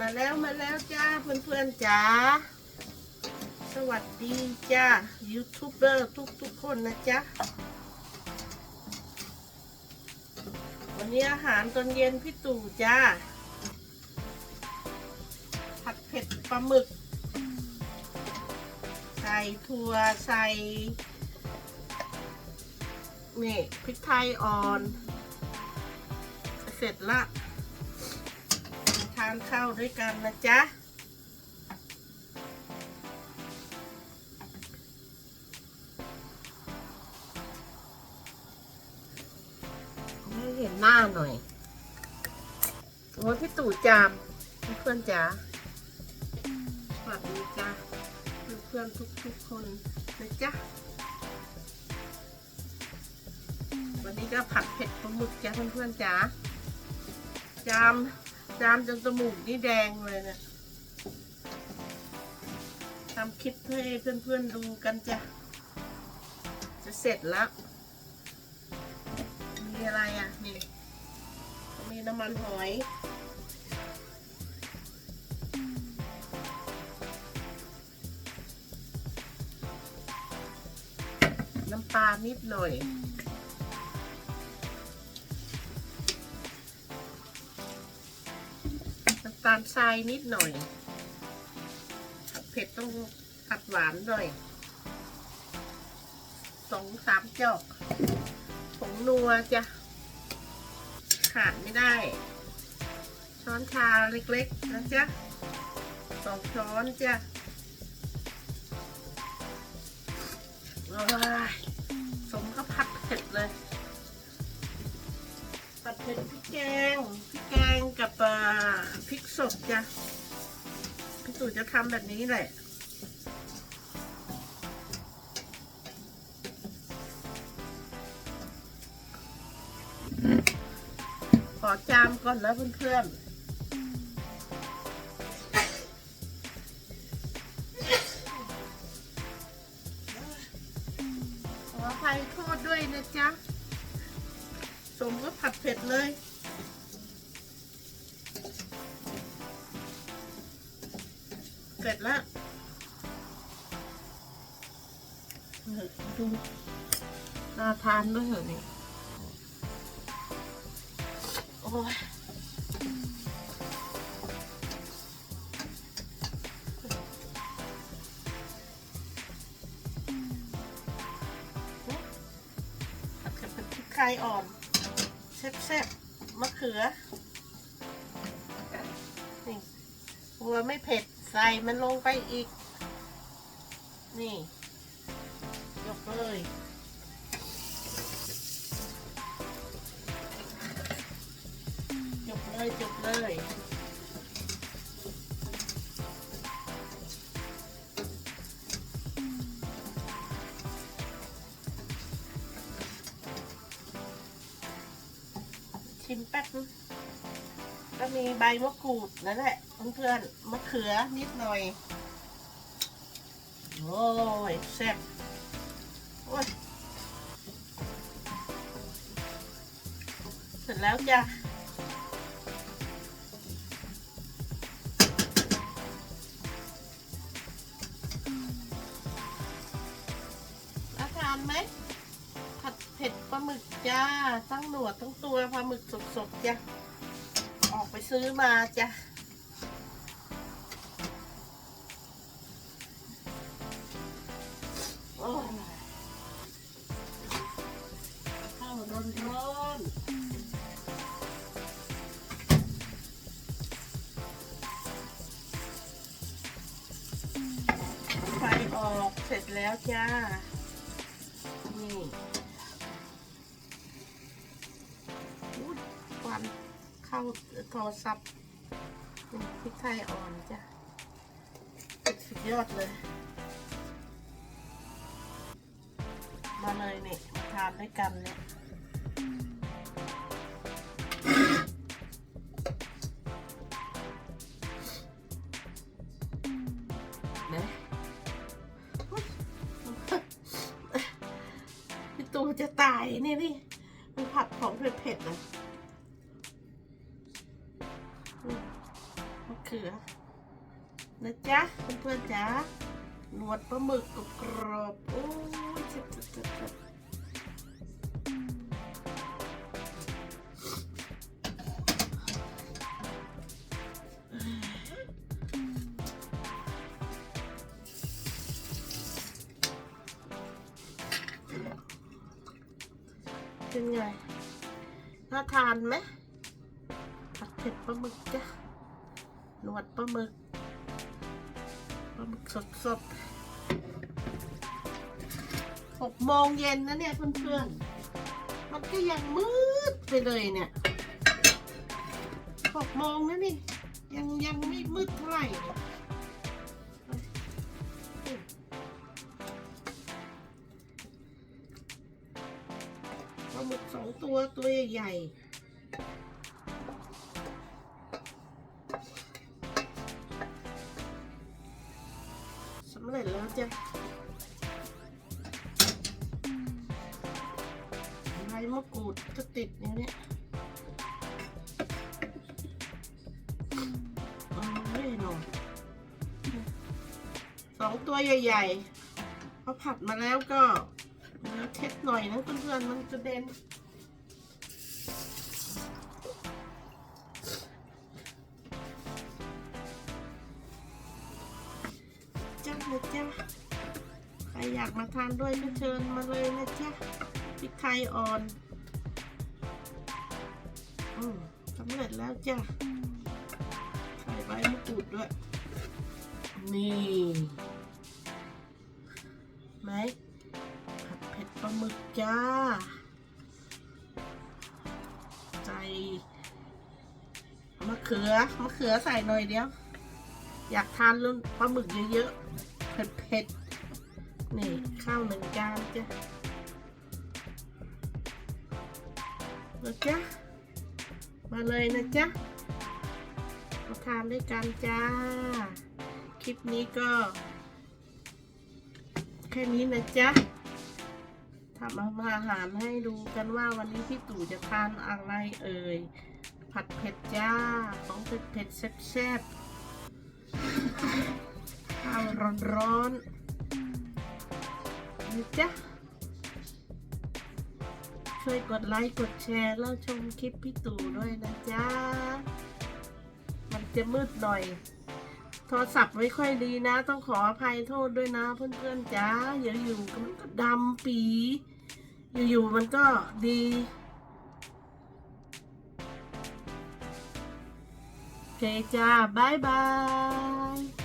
มาแล้วมาแล้วจ้าเพื่อนๆจ้าสวัสดีจ้ายูทูบเบอร์ทุกๆคนนะจ๊ะวันนี้อาหารตอนเย็นพี่ตู่จ้าผัดเผ็ดปลาหมึก ใส่ถั่วใส่นี่พริกไทยอ่อน เสร็จละานข้าวด้วยกันนะจ๊ะให้เห็นหน้าหน่อยโอ้ยพี่ตู่จามเพื่อนจ๋าสวัสดีจ้าเพื่อนๆทุกๆคนนะจ๊ะวันนี้ก็ผัดเผ็ดปลาหมึกจ้าเพื่อนๆจ๋าจาม จามจนจมูกนี่แดงเลยเนะทำคลิปให้เพื่อนๆดูกันจ้ะ จะเสร็จแล้ว มีอะไรอะ นี่ มีน้ำมันหอยน้ำปลานิดหน่อย ตาลทรายนิดหน่อยเผ็ดต้องผัดหวานหน่อยสองสามจอกผงนัวจ้ะ ขาดไม่ได้ ช้อนชาเล็กๆนะจ๊ะสองช้อนจ้ะโอ้ยสมก็ผัดเผ็ดเลย ผัดเผ็ดพริกแกงพริกแกงกับพริกสดจ้ะพี่ตู่จะทำแบบนี้แหละขอจามก่อนนะเพื่อนๆขออภัยโทษด้วยนะจ๊ะ สมก็ผัดเผ็ดเลย เสร็จแล้วดูน่าทานด้วยเหรอนี่โอ้ยผัดกับพริกไทยอ่อน แซ่บๆมะเขือนี่กลัวไม่เผ็ดใส่มันลงไปอีก นี่ ยกเลยจบเลยจบเลย ชิมแป๊บนึงก็มีใบมะกรูดนั่นแหละเพื่อนๆมะเขือนิดหน่อย โอ้ยแซ่บโอ้ยเสร็จแล้วจ้ะทานไหม เผ็ดปลาหมึกจ้า ทั้งหนวดทั้งตัวปลาหมึกสดๆจ้ะ ออกไปซื้อมาจ้ะโอ้ยข้าวร้อนไฟออกเสร็จแล้วจ้า นี่ ควันเข้าโทรศัพท์นี่พริกไทยอ่อนจ้ะสุดยอดเลย มาเลยเนี่ยมาทานด้วยกันเนี่ยนะอุ๊ยพี่ตูจะตายนี่นี่ มันผัดของเผ็ดๆนะมะเขเขือนะจ๊ะเพื่อนๆจ๋าหนวดปลาหมึกกรอบๆโอ้ยเจ็บๆ เป็นไง น่าทานไหมผัดเผ็ดปลาหมึกจ้ะหนวดปลาหมึก ปลาหมึกสดๆหกโมงเย็นนะเนี่ยเพื่อนๆ มันก็ยังมืดไปเลยเนี่ยหกโมงนะนี่ ยังยังไม่มืดเท่าไหร่าหมึกสองตัวตัวใหญ่ๆสำเร็จแล้วจ้ะใบมะกรูดก็ติดอย่างเนี้ยเอาไม่หนอยสองตัวใหญ่ๆพอผัดมาแล้วก็ เนื้อเท็ดหน่อยนะเพื่อนๆมันจะเด่นจ้านะจ๊ะใครอยากมาทานด้วยก็เชิญมาเลยนะจ๊ะพริกไทยอ่อน อืมสำเร็จแล้วจ้ะใส่ใบมะกรูดด้วย นี่ไหมาหมึกจ้า ใส่มะเขือมะเขือใส่หน่อยเดียว อยากทานรุ่นปลาหมึกเยอะๆเผ็ดๆนี่ข้าวหนึ่งจานจ้ะนะจ๊ะมาเลยนะจ๊ะมาทานด้วยกันจ้า คลิปนี้ก็ แค่นี้นะจ๊ะ ทำอาหารให้ดูกันว่าวันนี้พี่ตู่จะทานอะไรเอ่ย ผัดเผ็ดจ้า ของเผ็ดเผ็ดแซ่บๆข้าวร้อนๆนี่จ้ะช่วยกดไลค์กดแชร์แล้วชมคลิปพี่ตู่ด้วยนะจ๊ะ มันจะมืดหน่อย โทรศัพท์ไม่ค่อยดีนะ ต้องขออภัยโทษด้วยนะ เพื่อนๆจ้าอย่าอยู่มันก็ดำปี อยู่ๆมันก็ดีโอเคจ้าบายบาย